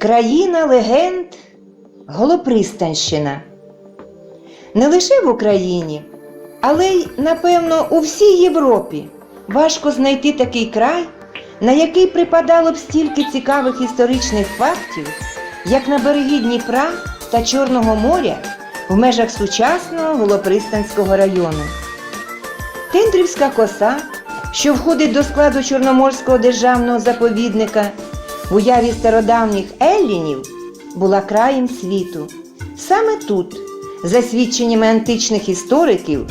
Країна легенд Голопристанщина. Не лише в Україні, але й, напевно, у всій Європі важко знайти такий край, на який припадало б стільки цікавих історичних фактів, як на береги Дніпра та Чорного моря в межах сучасного Голопристанського району. Тендрівська коса, що входить до складу Чорноморського державного заповідника, в уяві стародавніх еллінів була краєм світу. Саме тут, за свідченнями античних істориків,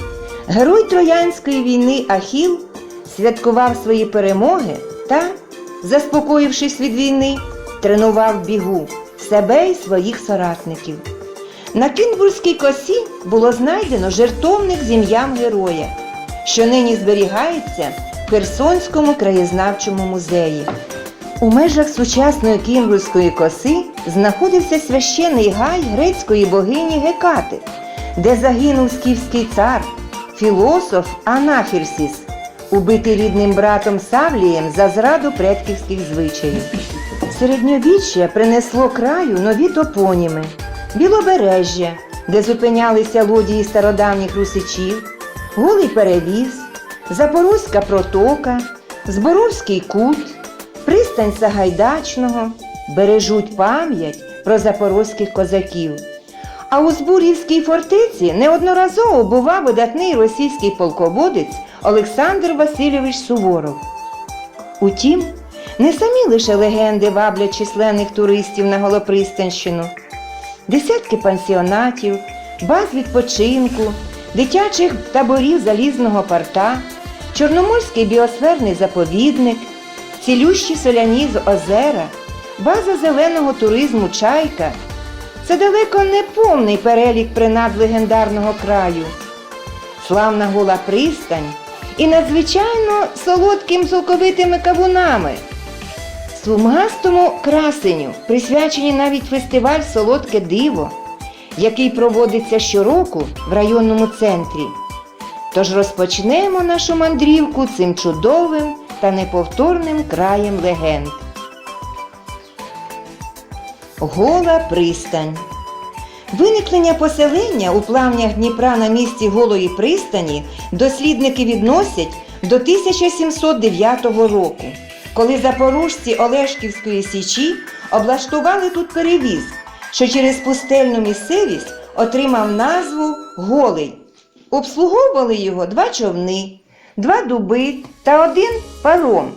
герой Троянської війни Ахіл святкував свої перемоги та, заспокоївшись від війни, тренував бігу себе і своїх соратників. На Кінбурзькій косі було знайдено жертовник з ім'ям героя, що нині зберігається в Херсонському краєзнавчому музеї. У межах сучасної Кінбурзької коси знаходився священий гай грецької богині Гекати, де загинув скіфський цар, філософ Анафірсіс, убитий рідним братом Савлієм за зраду предківських звичаїв. Середньовіччя принесло краю нові топоніми, білобережжя, де зупинялися лодії стародавніх русичів, голий перевіз, Запорозька протока, Зборовський кут, пристань Сагайдачного бережуть пам'ять про запорозьких козаків. А у Збур'ївській фортеці неодноразово бував видатний російський полководець Олександр Васильович Суворов. Утім, не самі лише легенди ваблять численних туристів на Голопристанщину. Десятки пансіонатів, баз відпочинку, дитячих таборів залізного порта, Чорноморський біосферний заповідник, цілющі соляні з озера, база зеленого туризму Чайка. Це далеко не повний перелік принад легендарного краю. Славна гола пристань і надзвичайно солодким соковитими кавунами. Слумгастому красеню присвячені навіть фестиваль Солодке диво, який проводиться щороку в районному центрі. Тож розпочнемо нашу мандрівку цим чудовим та неповторним краєм легенд. Гола пристань. Виникнення поселення у плавнях Дніпра на місці Голої пристані дослідники відносять до 1709 року, коли запорожці Олешківської січі облаштували тут перевіз, що через пустельну місцевість отримав назву Голий. Обслуговували його два човни, два дуби та один паром.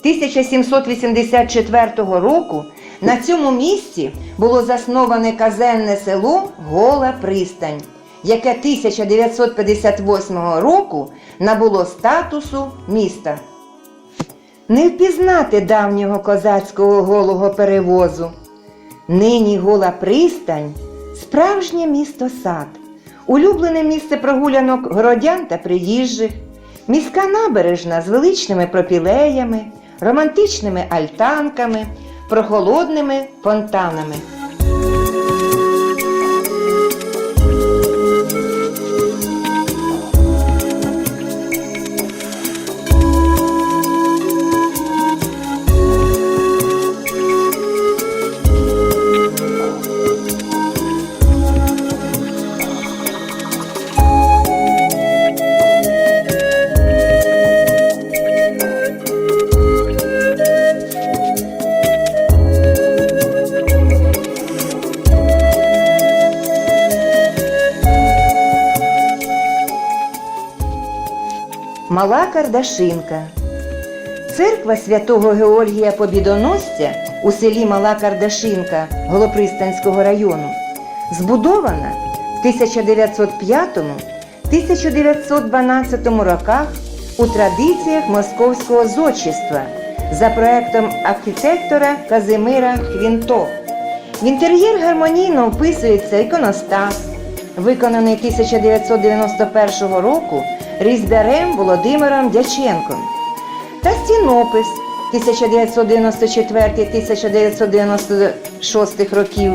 1784 року на цьому місці було засноване казенне село Гола Пристань, яке 1958 року набуло статусу міста. Не впізнати давнього козацького голого перевозу. Нині гола пристань справжнє місто сад, улюблене місце прогулянок городян та приїжджих, міська набережна з величними пропілеями, романтичними альтанками, прохолодними фонтанами. Мала Кардашинка. Церква святого Георгія Побідоносця у селі Мала Кардашинка Голопристанського району збудована в 1905-1912 роках у традиціях московського зодчества за проектом архітектора Казимира Хвінто. В інтер'єр гармонійно вписується іконостас, виконаний 1991 року різьбярем Володимиром Дяченком та стінопис 1994-1996 років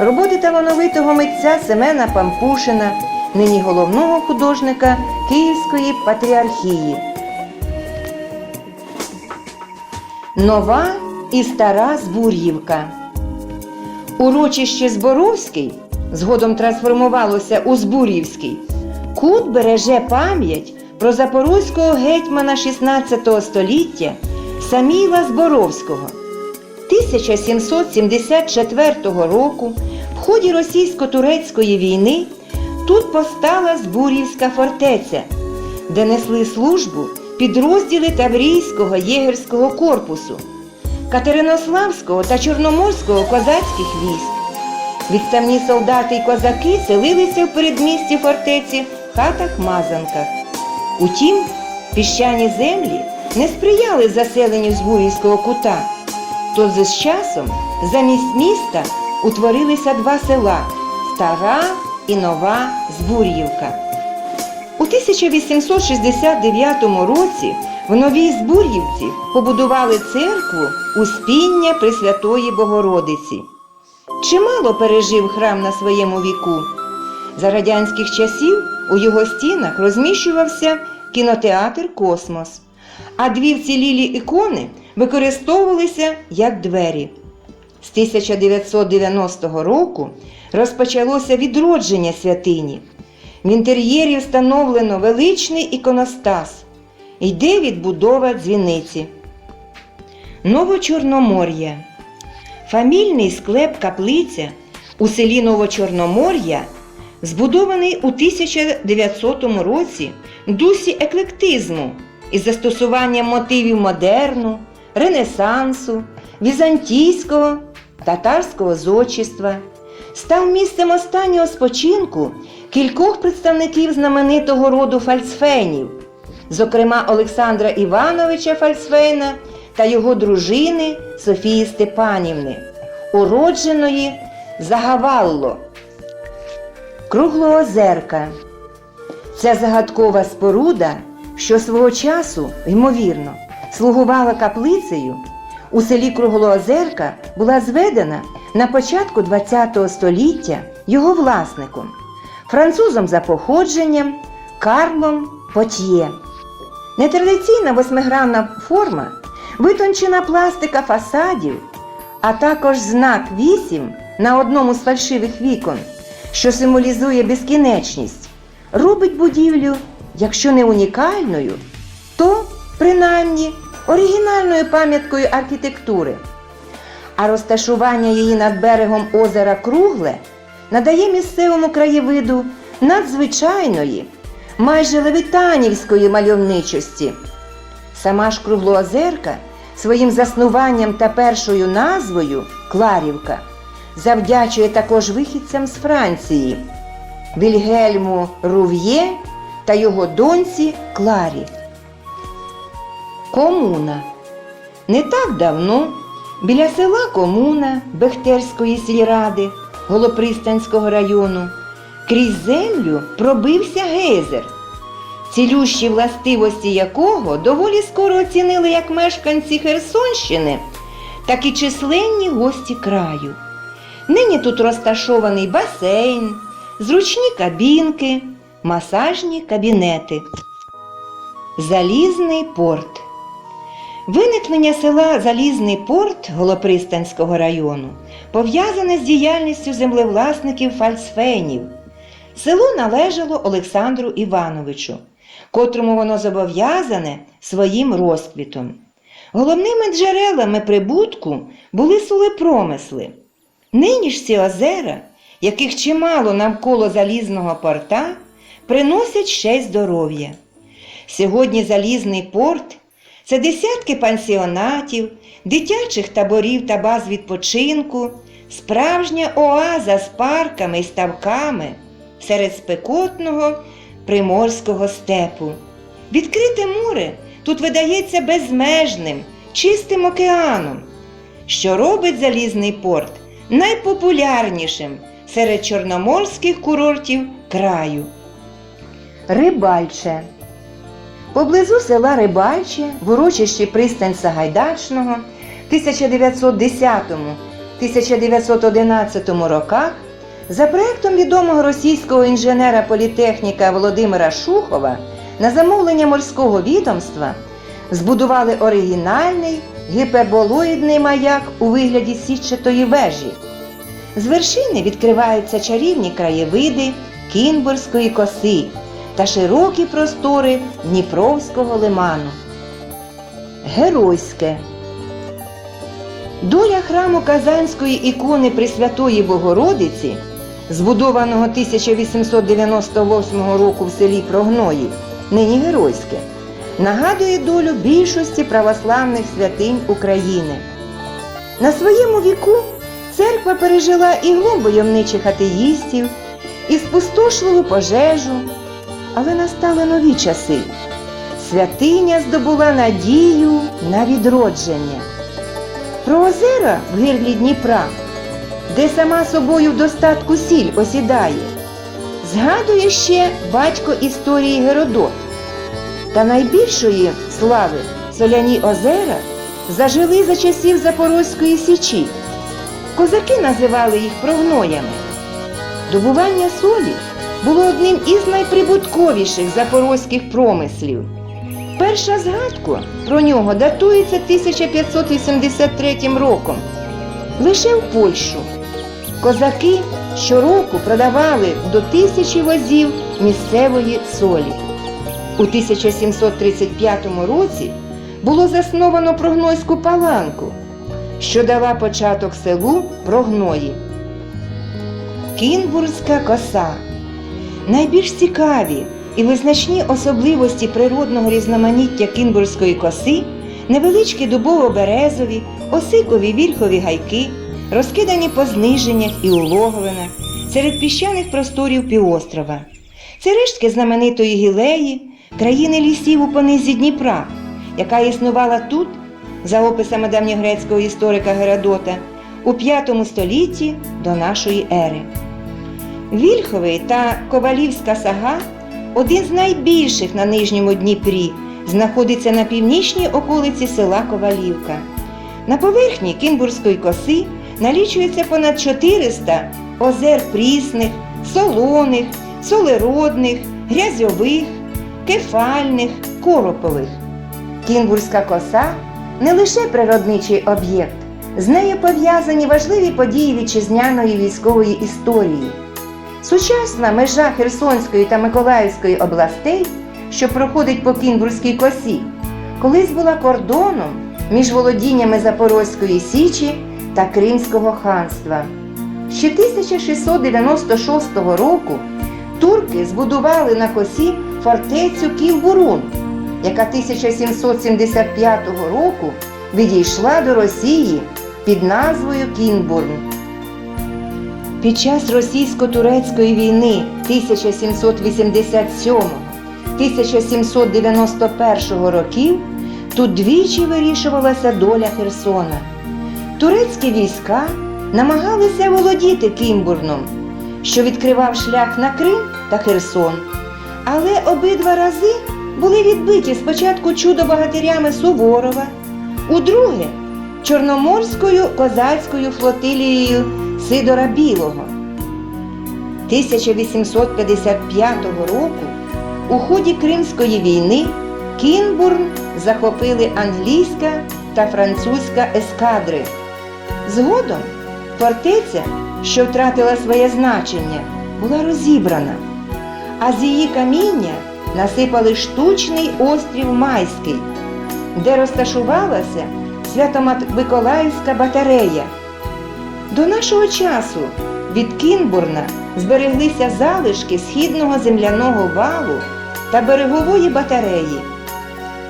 роботи талановитого митця Семена Пампушина, нині головного художника Київської патріархії. Нова і стара Збур'ївка. Урочище Зборовський згодом трансформувалося у Збурівський. Кут береже пам'ять про запорозького гетьмана 16 століття Саміла Зборовського. 1774 року в ході російсько-турецької війни тут постала Збурівська фортеця, де несли службу підрозділи Таврійського єгерського корпусу, Катеринославського та Чорноморського козацьких військ. Відставні солдати й козаки селилися в передмісті фортеці в хатах-мазанках. Утім, піщані землі не сприяли заселенню Збурівського кута. То з часом замість міста утворилися два села Стара і Нова Збур'ївка. У 1869 році в Новій Збур'ївці побудували церкву Успіння Пресвятої Богородиці. Чимало пережив храм на своєму віку. За радянських часів у його стінах розміщувався кінотеатр Космос, а дві вцілілі ікони використовувалися як двері. З 1990 року розпочалося відродження святині. В інтер'єрі встановлено величний іконостас. Йде відбудова дзвіниці. Новочорномор'я. Фамільний склеп каплиця у селі Новочорномор'я збудований у 1900 році в дусі еклектизму із застосуванням мотивів модерну, ренесансу, візантійського, татарського зодчества, став місцем останнього спочинку кількох представників знаменитого роду фальцфейнів, зокрема Олександра Івановича Фальцфейна та його дружини Софії Степанівни, уродженої Загавалло. Круглоозерка. Ця загадкова споруда, що свого часу, ймовірно, слугувала каплицею, у селі Круглоозерка була зведена на початку ХХ століття його власником, французом за походженням Карлом Потьє. Нетрадиційна восьмигранна форма, витончена пластика фасадів, а також знак 8 на одному з фальшивих вікон, що символізує безкінечність, робить будівлю, якщо не унікальною, то принаймні оригінальною пам'яткою архітектури. А розташування її над берегом озера Кругле надає місцевому краєвиду надзвичайної, майже левітанівської мальовничості. Сама ж Круглоозерка своїм заснуванням та першою назвою Кларівка завдячує також вихідцям з Франції Вільгельму Рув'є та його доньці Кларі. Комуна. Не так давно біля села Комуна Бехтерської сільради Голопристанського району крізь землю пробився гейзер, цілющі властивості якого доволі скоро оцінили як мешканці Херсонщини, так і численні гості краю. Нині тут розташований басейн, зручні кабінки, масажні кабінети. Залізний порт. Виникнення села Залізний порт Голопристанського району пов'язане з діяльністю землевласників фальцфейнів. Село належало Олександру Івановичу, котрому воно зобов'язане своїм розквітом. Головними джерелами прибутку були солепромисли. Нині ж ці озера, яких чимало навколо залізного порта, приносять ще й здоров'я. Сьогодні залізний порт це десятки пансіонатів, дитячих таборів та баз відпочинку, справжня оаза з парками і ставками серед спекотного приморського степу. Відкрите море тут видається безмежним, чистим океаном, що робить залізний порт найпопулярнішим серед чорноморських курортів краю. Рибальче Поблизу села Рибальче в урочищі пристань Сагайдачного в 1910-1911 роках за проектом відомого російського інженера-політехніка Володимира Шухова на замовлення морського відомства збудували оригінальний гіперболоїдний маяк у вигляді сітчатої вежі. З вершини відкриваються чарівні краєвиди Кінбурзької коси та широкі простори Дніпровського лиману. Геройське Доля храму Казанської ікони Пресвятої Богородиці, збудованого 1898 року в селі Прогної, нині Геройське, нагадує долю більшості православних святинь України. На своєму віку церква пережила і глум атеїстів, і спустошливу пожежу, але настали нові часи. Святиня здобула надію на відродження. Про озера в гирлі Дніпра, де сама собою в достатку сіль осідає, згадує ще батько історії Геродот. Та найбільшої слави соляні озера зажили за часів Запорозької січі. Козаки називали їх прогноями. Добування солі було одним із найприбутковіших запорозьких промислів. Перша згадка про нього датується 1583 роком. Лише в Польщу. Козаки щороку продавали до тисячі возів місцевої солі. У 1735 році було засновано прогнойську паланку, що дала початок селу Прогної. Кінбурзька коса. Найбільш цікаві і визначні особливості природного різноманіття кінбурзької коси невеличкі дубово-березові, осикові вільхові гайки, розкидані по зниженнях і улоговинах серед піщаних просторів півострова. Це рештки знаменитої гілеї, країни лісів у понизі Дніпра, яка існувала тут, за описами давньогрецького історика Геродота, у V столітті до нашої ери. Вільховий та Ковалівська сага один з найбільших на нижньому Дніпрі, знаходиться на північній околиці села Ковалівка. На поверхні Кінбурзької коси налічується понад 400 озер прісних, солоних, солеродних, грязьових, кефальних, коропових. Кінбурзька коса не лише природничий об'єкт, з нею пов'язані важливі події вітчизняної військової історії. Сучасна межа Херсонської та Миколаївської областей, що проходить по Кінбурзькій косі, колись була кордоном між володіннями Запорозької Січі та Кримського ханства. Ще 1696 року турки збудували на косі фортецю Кілбурун, яка 1775 року відійшла до Росії під назвою Кінбурн. Під час російсько-турецької війни 1787-1791 років тут двічі вирішувалася доля Херсона. Турецькі війська намагалися володіти Кімбурном, що відкривав шлях на Крим та Херсон, але обидва рази були відбиті спочатку чудо-багатирями Суворова, удруге Чорноморською козацькою флотилією Сидора Білого. 1855 року у ході Кримської війни Кінбурн захопили англійська та французька ескадри. Згодом фортеця, що втратила своє значення, була розібрана, а з її каміння насипали штучний острів Майський, де розташувалася Свято-Миколаївська батарея. До нашого часу від Кінбурна збереглися залишки східного земляного валу та берегової батареї.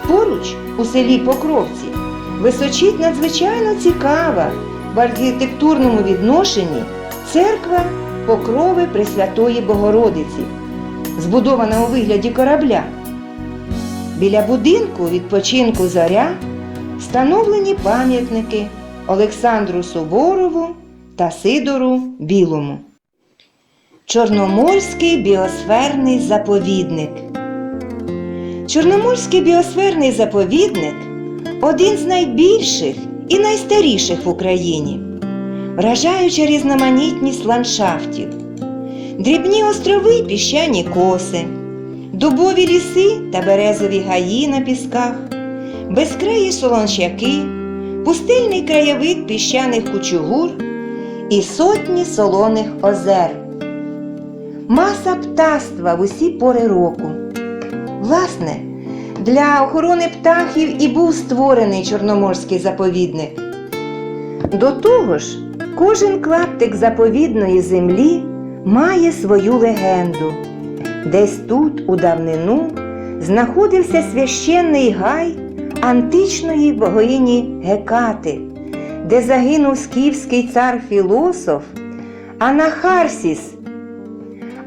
Поруч у селі Покровці височить надзвичайно цікава в архітектурному відношенні церква Покрови Пресвятої Богородиці, збудована у вигляді корабля. Біля будинку відпочинку зоря встановлені пам'ятники Олександру Суворову та Сидору Білому. Чорноморський біосферний заповідник. Чорноморський біосферний заповідник один з найбільших і найстаріших в Україні, вражаюча різноманітність ландшафтів, дрібні острови й піщані коси, дубові ліси та березові гаї на пісках, безкраї солончаки, пустельний краєвид піщаних кучугур і сотні солоних озер. Маса птаства в усі пори року. Власне, для охорони птахів і був створений Чорноморський заповідник. До того ж, кожен клаптик заповідної землі має свою легенду. Десь тут, у давнину, знаходився священний гай античної богині Гекати, де загинув скіфський цар філософ Анахарсіс.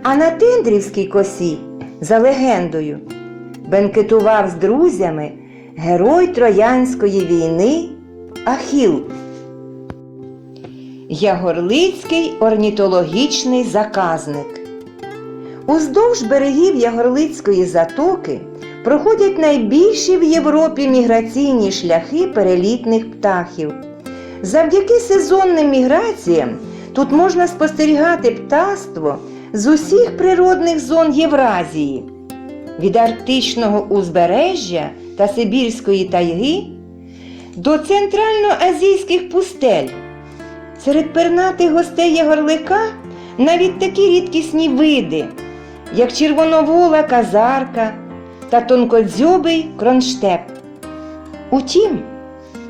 А на Тендрівській косі, за легендою, бенкетував з друзями герой Троянської війни Ахіл. Ягорлицький орнітологічний заказник. Уздовж берегів Ягорлицької затоки проходять найбільші в Європі міграційні шляхи перелітних птахів. Завдяки сезонним міграціям тут можна спостерігати птаство з усіх природних зон Євразії, від арктичного узбережжя та Сибірської тайги до центральноазійських пустель. Серед пернатих гостей Ягорлика навіть такі рідкісні види, як червоновола казарка та тонкодзьобий кронштеп. Утім,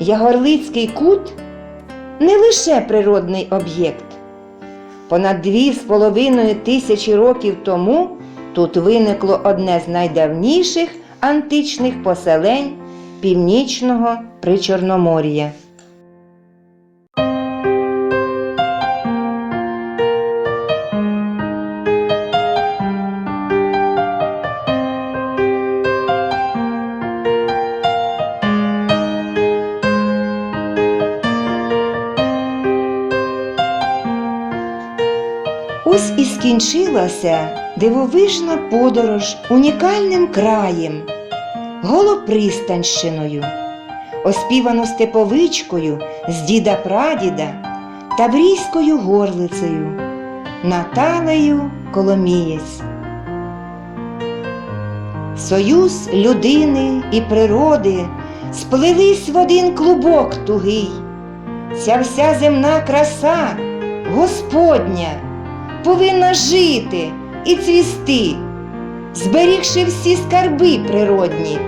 Ягорлицький кут не лише природний об'єкт. Понад дві з половиною тисячі років тому тут виникло одне з найдавніших античних поселень північного Причорномор'я. Ось і скінчилася дивовижна подорож унікальним краєм, Голопристанщиною, оспівану степовичкою з діда прадіда Таврійською горлицею, Наталею Коломієць. Союз людини і природи сплелись в один клубок тугий. Ця вся земна краса Господня повинна жити і цвісти, зберігши всі скарби природні